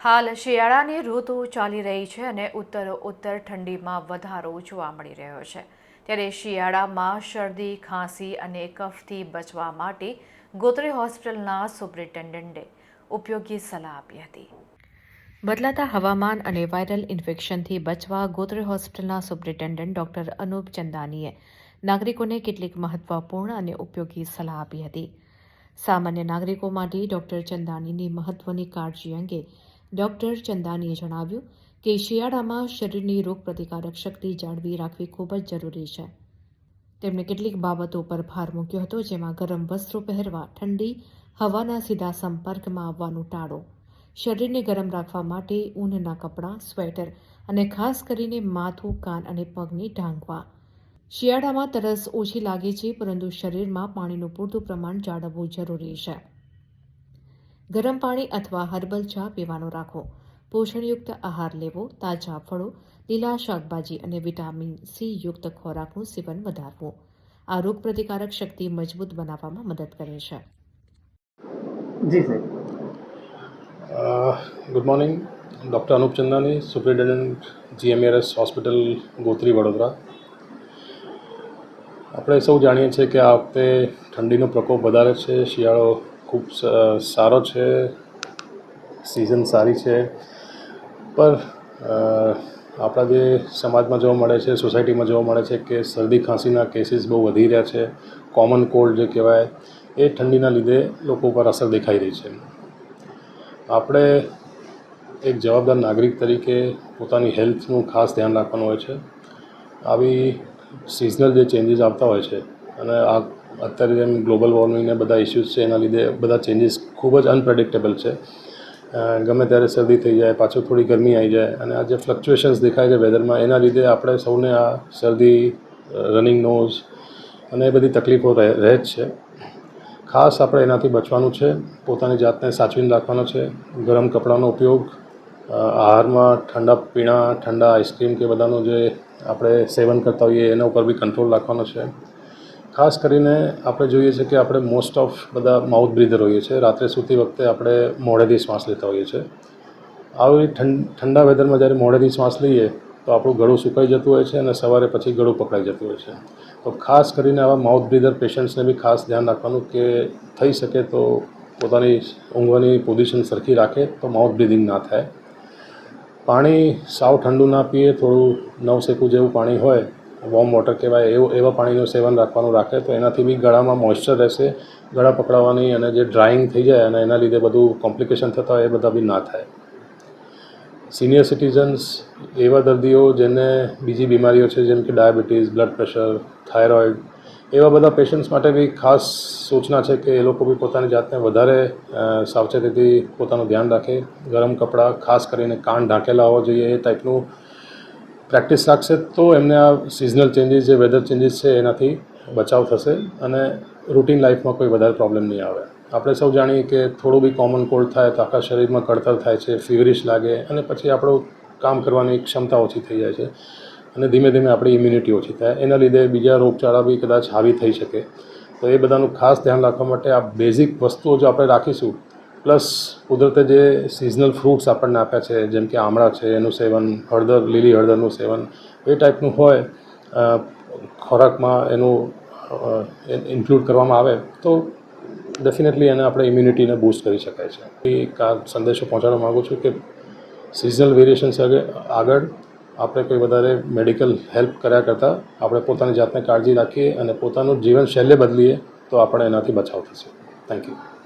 હાલ શિયાળાની ઋતુ ચાલી રહી છે અને ઉત્તર ઉત્તર ઠંડીમાં વધારો જોવા મળી રહ્યો છે. ત્યારે શિયાળામાં શરદી, ખાંસી અને કફથી બચવા માટે ગોત્રી હોસ્પિટલના સુપ્રિન્ટેન્ડન્ટે ઉપયોગી સલાહ આપી હતી. બદલાતા હવામાન અને વાયરલ ઇન્ફેક્શનથી બચવા ગોત્રી હોસ્પિટલના સુપ્રિન્ટેન્ડન્ટ ડોક્ટર અનુપ ચંદાનીએ નાગરિકોને કેટલીક મહત્વપૂર્ણ અને ઉપયોગી સલાહ આપી હતી. સામાન્ય નાગરિકો માટે ડોક્ટર ચંદાનીની મહત્વની કાળજી અંગે ડોક્ટર ચંદાનીએ જણાવ્યું કે શિયાળામાં શરીરની રોગપ્રતિકારક શક્તિ જાળવી રાખવી ખૂબ જ જરૂરી છે. તેમણે કેટલીક બાબતો પર ભાર મૂક્યો હતો, જેમાં ગરમ વસ્ત્રો પહેરવા, ઠંડી, હવાના સીધા સંપર્કમાં આવવાનું ટાળો, શરીરને ગરમ રાખવા માટે ઊનના કપડાં, સ્વેટર અને ખાસ કરીને માથું, કાન અને પગને ઢાંકવા. શિયાળામાં તરસ ઓછી લાગે છે, પરંતુ શરીરમાં પાણીનું પૂરતું પ્રમાણ જાળવવું જરૂરી છે. ગરમ પાણી અથવા હર્બલ ચા પીવાનો રાખો. પોષણયુક્ત આહાર લેવો તાજા ફળો લીલા શાકભાજી અને વિટામિન સી યુક્ત ખોરાકનું સેવન વધારવું. આ રોગપ્રતિકારક શક્તિ મજબૂત બનાવવામાં મદદ કરે છે. જી good morning. Doctor Anup Chandani superintendent GMERS hospital Gotri Vadodara. આપણે સૌ જાણીએ છીએ કે આ વખતે ઠંડીનો પ્રકોપ વધારે છે શિયાળો ખૂબ સારો છે સિઝન સારી છે. પર આપણા જે સમાજમાં જોવા મળે છે સોસાયટીમાં જોવા મળે છે કે શરદી ખાંસીના કેસીસ બહુ વધી રહ્યા છે કોમન કોલ્ડ જે કહેવાય, એ ઠંડીના લીધે લોકો ઉપર અસર દેખાઈ રહી છે. આપણે એક જવાબદાર નાગરિક તરીકે પોતાની હેલ્થનું ખાસ ધ્યાન રાખવાનું હોય છે. આવી સિઝનલ જે ચેન્જીસ આવતા હોય છે, અને આ અત્યારે જેમ ગ્લોબલ વોર્મિંગને બધા ઇસ્યુઝ છે, એના લીધે બધા ચેન્જીસ ખૂબ જ અનપ્રેડિક્ટેબલ છે. ગમે ત્યારે શરદી થઈ જાય, પાછું થોડી ગરમી આવી જાય અને આ જે ફ્લક્ચ્યુએશન્સ દેખાય છે વેધરમાં એના લીધે આપણે સૌને આ શરદી રનિંગ નોઝ અને એ બધી તકલીફો રહે જ છે. ખાસ આપણે એનાથી બચવાનું છે, પોતાની જાતને સાચવીને રાખવાનો છે. ગરમ કપડાનો ઉપયોગ આહારમાં ઠંડા પીણા, ઠંડા આઈસ્ક્રીમ કે બધાનું જે આપણે સેવન કરતા હોઈએ, એના ઉપર બી કંટ્રોલ રાખવાનો છે. ખાસ કરીને આપણે જોઈએ છીએ કે આપણે મોસ્ટ ઓફ બધા માઉથ બ્રીધર હોઈએ છીએ. રાત્રે સૂતી વખતે આપણે મોઢેથી શ્વાસ લેતા હોઈએ છીએ. આવી ઠંડ ઠંડા વેધરમાં જ્યારે મોઢેથી શ્વાસ લઈએ, તો આપણું ગળું સુકાઈ જતું હોય છે અને સવારે પછી ગળું પકડાઈ જતું હોય છે. તો ખાસ કરીને આવા માઉથ બ્રીધર પેશન્ટ્સને બી ખાસ ધ્યાન રાખવાનું કે થઈ શકે તો પોતાની ઊંઘવાની પોઝિશન સરખી રાખે તો માઉથ બ્રીધિંગ ના થાય. પાણી સાવ ઠંડુ ના પીએ, થોડું નવ શેકું જેવું પાણી હોય વોર્મ વોટર કહેવાય, એવું એવા પાણીનું સેવન રાખવાનું રાખે, તો એનાથી બી ગળામાં મોઇશ્ચર રહેશે, ગળા પકડાવાની અને જે ડ્રાઇંગ થઈ જાય અને એના લીધે બધું કોમ્પ્લિકેશન થતા હોય એ બધા બી ના થાય. સિનિયર સિટીઝન્સ એવા દર્દીઓ જેને બીજી બીમારીઓ છે, જેમ કે ડાયાબિટીસ બ્લડ પ્રેશર થાઇરોઇડ એવા બધા પેશન્ટ્સ માટે બી ખાસ સૂચના છે કે એ લોકો બી પોતાની જાતને વધારે સાવચેતીથી પોતાનું ધ્યાન રાખે. ગરમ કપડાં ખાસ કરીને કાન ઢાંકેલા હોવા જોઈએ, એ ટાઈપનું પ્રેક્ટિસ રાખશે તો એમને આ સિઝનલ ચેન્જીસ જે વેધર ચેન્જીસ છે, એનાથી બચાવ થશે અને રૂટીન લાઈફમાં કોઈ વધારે પ્રોબ્લેમ નહીં આવે. આપણે સૌ જાણીએ કે થોડું બી કોમન કોલ્ડ થાય, તો આખા શરીરમાં કડતર થાય છે ફીવરિશ લાગે અને પછી આપણું કામ કરવાની ક્ષમતા ઓછી થઈ જાય છે અને ધીમે ધીમે આપણી ઇમ્યુનિટી ઓછી થાય. એના લીધે બીજા રોગચાળા બી કદાચ હાવી થઈ શકે. તો એ બધાનું ખાસ ધ્યાન રાખવા માટે આ બેઝિક વસ્તુઓ જો આપણે રાખીશું પ્લસ કુદરતે જે સિઝનલ ફ્રૂટ્સ આપણને આપ્યા છે, જેમ કે આમળા છે, એનું સેવન, હળદર, લીલી હળદરનું સેવન, એ ટાઈપનું હોય ખોરાકમાં એનું ઇન્ક્લુડ કરવામાં આવે, તો ડેફિનેટલી એને આપણે ઇમ્યુનિટીને બૂસ્ટ કરી શકાય છે. એક આ સંદેશો પહોંચાડવા માગું છું કે સિઝનલ વેરિએશન્સ આગળ આપણે કોઈ વધારે મેડિકલ હેલ્પ કર્યા કરતાં આપણે પોતાની જાતને કાળજી રાખીએ અને પોતાનું જીવન શૈલ્ય બદલીએ, તો આપણે એનાથી બચાવ થશે. Thank you